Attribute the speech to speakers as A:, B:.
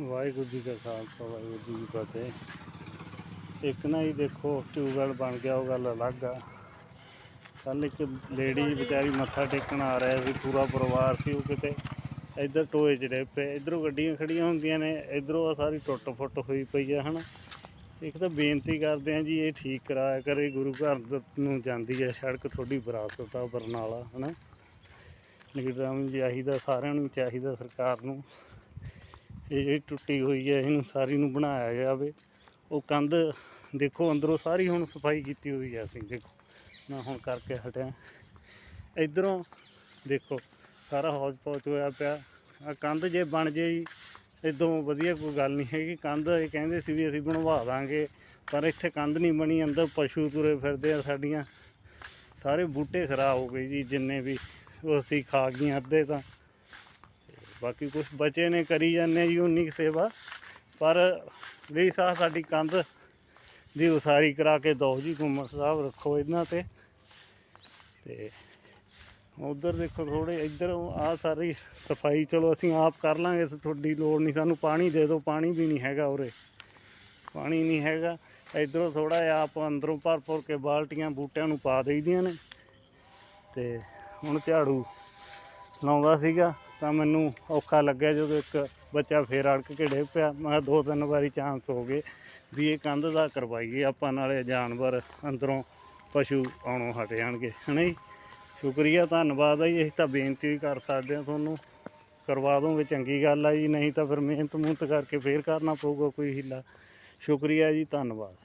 A: ਵਾਹਿਗੁਰੂ ਜੀ ਕਾ ਖਾਲਸਾ, ਵਾਹਿਗੁਰੂ ਜੀ ਕੀ ਫਤਿਹ। ਇੱਕ ਨਾ ਹੀ ਦੇਖੋ, ਟਿਊਬਵੈਲ ਬਣ ਗਿਆ, ਉਹ ਗੱਲ ਅਲੱਗ ਆ। ਕੱਲ ਇੱਕ ਲੇਡੀ ਵਿਚਾਰੀ ਮੱਥਾ ਟੇਕਣ ਆ ਰਿਹਾ ਸੀ, ਪੂਰਾ ਪਰਿਵਾਰ ਸੀ ਉਹ ਕਿਤੇ। ਇੱਧਰ ਟੋਏ 'ਚ ਡੇ ਪਏ, ਇੱਧਰੋਂ ਗੱਡੀਆਂ ਖੜੀਆਂ ਹੁੰਦੀਆਂ ਨੇ, ਇੱਧਰੋਂ ਆ ਸਾਰੀ ਟੁੱਟ ਫੁੱਟ ਹੋਈ ਪਈ ਆ, ਹਨਾ। ਇੱਕ ਤਾਂ ਬੇਨਤੀ ਕਰਦੇ ਆ ਜੀ, ਇਹ ਠੀਕ ਕਰਾਇਆ ਕਰੇ, ਗੁਰੂ ਘਰ ਨੂੰ ਜਾਂਦੀ ਹੈ ਸੜਕ ਥੋੜੀ ਵਿਰਾਸਤ ਆ, ਬਰਨਾਲਾ, ਹਨਾ। ਲੀਡਰਾਂ ਨੂੰ ਚਾਹੀਦਾ ਸਾਰਿਆਂ ਨੂੰ ਚਾਹੀਦਾ ਸਰਕਾਰ ਨੂੰ। ਇਹ ਜਿਹੜੀ ਟੁੱਟੀ ਹੋਈ ਹੈ, ਇਹਨੂੰ ਸਾਰੀ ਨੂੰ ਬਣਾਇਆ ਜਾਵੇ। ਉਹ ਕੰਧ ਦੇਖੋ, ਅੰਦਰੋਂ ਸਾਰੀ ਹੁਣ ਸਫ਼ਾਈ ਕੀਤੀ ਹੋਈ ਹੈ ਅਸੀਂ, ਦੇਖੋ। ਮੈਂ ਹੁਣ ਕਰਕੇ ਹਟਿਆ। ਇਧਰੋਂ ਦੇਖੋ, ਸਾਰਾ ਹੌਜ ਪੌਚ ਹੋਇਆ ਪਿਆ। ਆ ਕੰਧ ਜੇ ਬਣ ਜੇ ਜੀ ਇਦੋਂ ਵਧੀਆ ਕੋਈ ਗੱਲ ਨਹੀਂ ਹੈਗੀ। ਕੰਧ ਇਹ ਕਹਿੰਦੇ ਸੀ ਵੀ ਅਸੀਂ ਬਣਵਾ ਦਾਂਗੇ, ਪਰ ਇੱਥੇ ਕੰਧ ਨਹੀਂ ਬਣੀ, ਅੰਦਰ ਪਸ਼ੂ ਤੁਰੇ ਫਿਰਦੇ ਆ ਸਾਡੀਆਂ। ਸਾਰੇ ਬੂਟੇ ਖਰਾਬ ਹੋ ਗਏ ਜੀ, ਜਿੰਨੇ ਵੀ ਉਹ ਅਸੀਂ ਖਾ ਗਈਆਂ ਅੱਧੇ ਤਾਂ। ਬਾਕੀ ਕੁਝ ਬਚੇ ਨੇ, ਕਰੀ ਜਾਂਦੇ ਜੀ, ਉਨੀ ਕੁ ਸੇਵਾ। ਪਰ ਵੀ ਸਾ ਸਾਡੀ ਕੰਧ ਦੀ ਉਸਾਰੀ ਕਰਾ ਕੇ ਦੋ ਜੀ, ਗੁੰਮਤ ਸਾਹਿਬ ਰੱਖੋ ਇਹਨਾਂ ਤੇ। ਤੇ ਉਧਰ ਦੇਖੋ ਥੋੜੇ ਇੱਧਰ ਆ ਸਾਰੀ ਸਫ਼ਾਈ, ਚਲੋ ਅਸੀਂ ਆਪ ਕਰ ਲਾਂਗੇ ਤੁਹਾਡੀ ਲੋੜ ਨਹੀਂ, ਸਾਨੂੰ ਪਾਣੀ ਦੇ ਦਿਓ, ਪਾਣੀ ਵੀ ਨਹੀਂ ਹੈਗਾ ਉਰੇ। ਪਾਣੀ ਨਹੀਂ ਹੈਗਾ, ਇਧਰੋਂ ਥੋੜਾ ਜਿਹਾ ਆਪ ਅੰਦਰੋਂ ਭਰ ਭਰ ਕੇ ਬਾਲਟੀਆਂ, ਬੂਟਿਆਂ ਨੂੰ ਪਾ ਦੇਈਦੀਆਂ ਨੇ। ਤੇ ਹੁਣ ਝਾੜੂ ਲਾਉਂਦਾ ਸੀਗਾ। ਤਾਂ ਮੈਨੂੰ ਔਖਾ ਲੱਗਿਆ ਜਦੋਂ ਇੱਕ ਬੱਚਾ ਫੇਰ ਅੜਕ ਕੇ ਡਿੱਗ ਪਿਆ। ਮੈਂ ਦੋ ਤਿੰਨ ਵਾਰੀ ਚਾਂਸ ਹੋ ਗਏ ਵੀ ਇਹ ਕੰਧ ਦਾ ਕਰਵਾਈਏ ਆਪਾਂ ਨਾਲੇ ਜਾਨਵਰ ਅੰਦਰੋਂ ਪਸ਼ੂ ਆਉਣੋਂ ਹਟ ਜਾਣਗੇ, ਹਨਾ ਜੀ? ਸ਼ੁਕਰੀਆ, ਧੰਨਵਾਦ ਆ ਜੀ। ਅਸੀਂ ਤਾਂ ਬੇਨਤੀ ਵੀ ਕਰ ਸਕਦੇ ਹਾਂ ਤੁਹਾਨੂੰ। ਕਰਵਾ ਦੋਗੇ ਚੰਗੀ ਗੱਲ ਆ ਜੀ, ਨਹੀਂ ਤਾਂ ਫਿਰ ਮਿਹਨਤ ਮੁਹਨਤ ਕਰਕੇ ਫੇਰ ਕਰਨਾ ਪਊਗਾ ਕੋਈ ਹਿੱਲਾ। ਸ਼ੁਕਰੀਆ ਜੀ, ਧੰਨਵਾਦ।